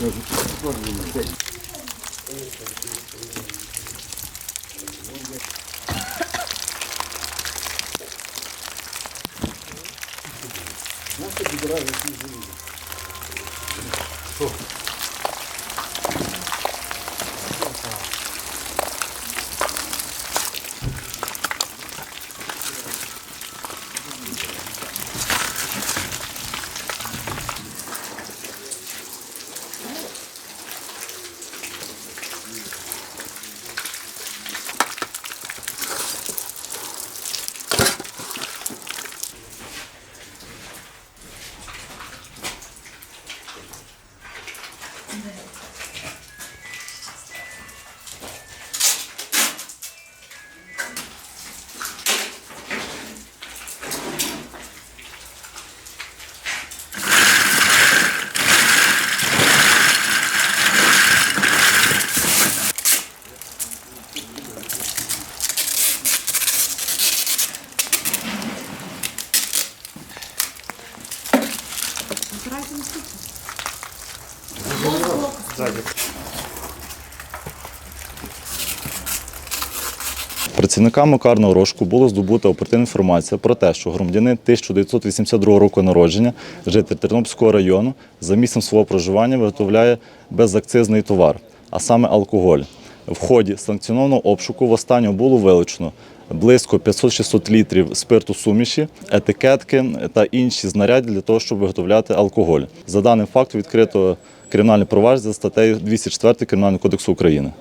Наша бедра закінчує. Gracias. Працівниками карного розшуку було здобута оперативна інформація про те, що громадянин 1982 року народження, житель Тернопільського району, за місцем свого проживання виготовляє безакцизний товар, а саме алкоголь. В ході санкціонованого обшуку в останнього було вилучено близько 500-600 літрів спирту суміші, етикетки та інші знаряддя для того, щоб виготовляти алкоголь. За даним фактом відкрито кримінальне провадження за статтею 204 Кримінального кодексу України.